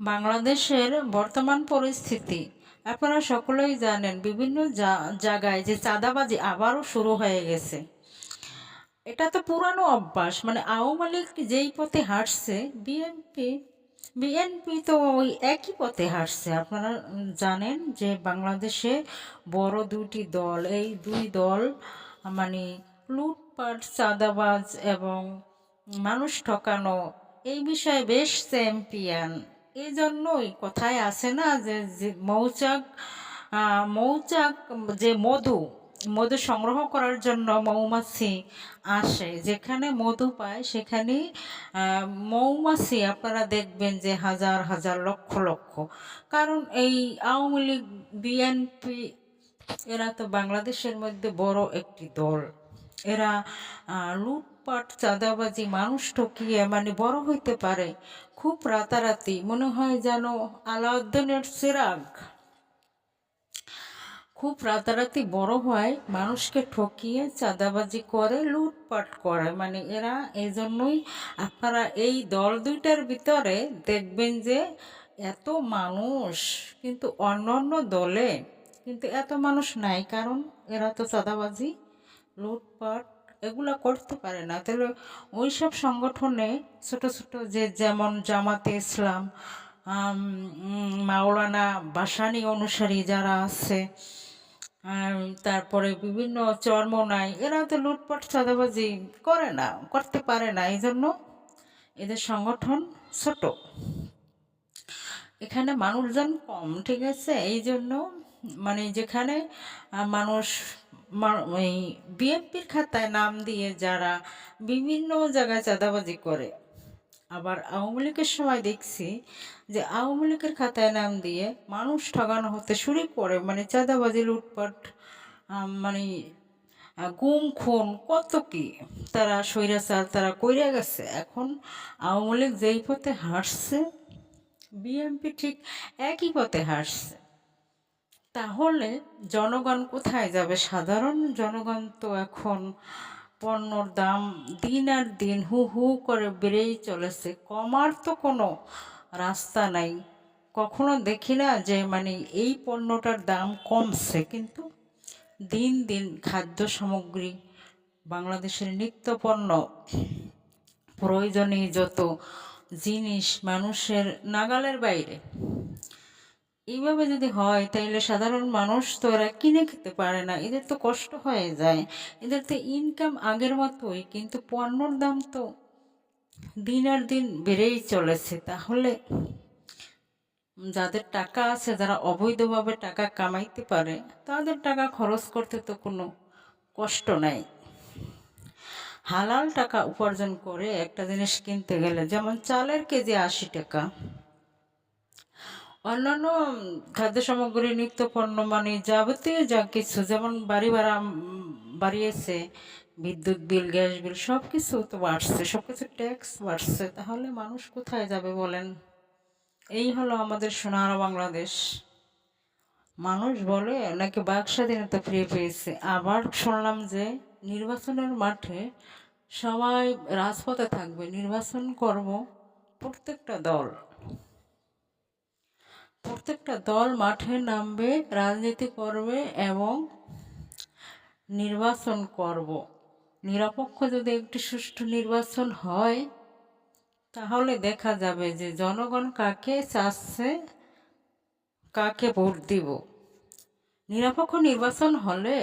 বাংলাদেশের বর্তমান পরিস্থিতি। আপনারা সকলেই জানেন বিভিন্ন জায়গায় যে চাঁদাবাজি আবারও শুরু হয়ে গেছে। এটা তো পুরানো অভ্যাস মানে আওয়ামী লীগ যেই পথে হাঁটছে, বিএনপি বিএনপি তো ওই একই পথে হাঁটছে। আপনারা জানেন যে বাংলাদেশে বড় দুটি দল, এই দুই দল মানে লুটপাট, চাঁদাবাজ এবং মানুষ ঠকানো, এই বিষয়ে বেশ চ্যাম্পিয়ন। এই জন্যই কথায় আছে না যে মৌচাক মৌচাক যে মধু মধু সংগ্রহ করার জন্য মৌমাছি আসে। যেখানে মধু পায় সেখানে মৌমাছি আপনারা দেখবেন যে হাজার হাজার, লক্ষ লক্ষ। কারণ এই আওয়ামী লীগ, বিএনপি, এরা তো বাংলাদেশের মধ্যে বড় একটি দল। এরা লুটপাট, চাঁদাবাজি, মানুষ ঠকিয়ে মানে বড় হইতে পারে। খুব রাতারাতি, মনে হয় যেন আলাউদ্দিনের চিরাগ। খুব রাতারাতি বড় হয়, মানুষকে ঠকিয়ে চাঁদাবাজি করে, লুটপাট করে। মানে এরা এই জন্যই আপনারা এই দল দুইটার ভিতরে দেখবেন যে এত মানুষ, কিন্তু অন্য অন্য দলে কিন্তু এত মানুষ নাই, কারণ এরা তো চাঁদাবাজি লুটপাট এগুলা করতে পারে না। তাহলে ওই সব সংগঠনে ছোট ছোট যে যেমন জামাতে ইসলাম মাওলানা বাসানি অনুসারী যারা আছে তারপরে বিভিন্ন চর্মনাই, এরা তো লুটপাট, চাঁদাবাজি করে না, করতে পারে না। এই জন্য এদের সংগঠন ছোট। এখানে মানুষজন কম, ঠিক আছে? এই জন্য মানে যেখানে মানুষ এই বিএনপির খাতায় নাম দিয়ে যারা বিভিন্ন জায়গায় চাঁদাবাজি করে, আবার আওয়ামী লীগের সময় দেখছি যে আওয়ামী লীগের খাতায় নাম দিয়ে মানুষ ঠগানো হতে শুরু করে মানে চাঁদাবাজি, লুটপাট মানে গুম, খুন, কত কি তারা স্বৈরাচার, তারা কইরা গেছে। এখন আওয়ামী লীগ যেই পথে হাঁটছে, বিএনপি ঠিক একই পথে হাঁটছে। তাহলে জনগণ কোথায় যাবে? সাধারণ জনগণ তো এখন পণ্যর দাম দিন আর দিন হু হু করে বেড়েই চলেছে। কমার তো কোনো রাস্তা নাই। কখনো দেখি না যে মানে এই পণ্যটার দাম কমছে, কিন্তু দিন দিন খাদ্য সামগ্রী, বাংলাদেশের নিত্য পণ্য, প্রয়োজনীয় যত জিনিস মানুষের নাগালের বাইরে এইভাবে যদি হয়, তাইলে সাধারণ মানুষ তো এরা কিনে খেতে পারে না। এদের তো কষ্ট হয়ে যায়। এদের তো ইনকাম আগের মতোই, কিন্তু পণ্যর দাম তো দিন আর দিন বেড়েই চলেছে। তাহলে যাদের টাকা আছে, যারা অবৈধভাবে টাকা কামাইতে পারে, তাদের টাকা খরচ করতে তো কোনো কষ্ট নাই। হালাল টাকা উপার্জন করে একটা জিনিস কিনতে গেলে, যেমন চালের কেজি আশি টাকা অন্যান্য খাদ্য সামগ্রী, নিত্য পণ্য মানে যাবতীয় যা কিছু, যেমন বাড়ি ভাড়া বাড়িয়েছে, বিদ্যুৎ বিল, গ্যাস বিল সব কিছু তো বাড়ছে সব কিছু ট্যাক্স বাড়ছে। তাহলে মানুষ কোথায় যাবে বলেন? এই হলো আমাদের সোনার বাংলাদেশ। মানুষ বলে, নাকি বাক স্বাধীনতা ফিরে পেয়েছে। আবার শুনলাম যে, নির্বাচনের মাঠে সবাই রাজপথে থাকবে, নির্বাচন করব প্রত্যেকটা দল। প্রত্যেকটা দল মাঠে নামবে রাজনীতি করবে এবং নির্বাচন করব। নিরপেক্ষ যদি একটি সুষ্ঠু নির্বাচন হয়, তাহলে দেখা যাবে যে জনগণ কাকে চাচ্ছে, কাকে ভোট দিব। নিরপেক্ষ নির্বাচন হলে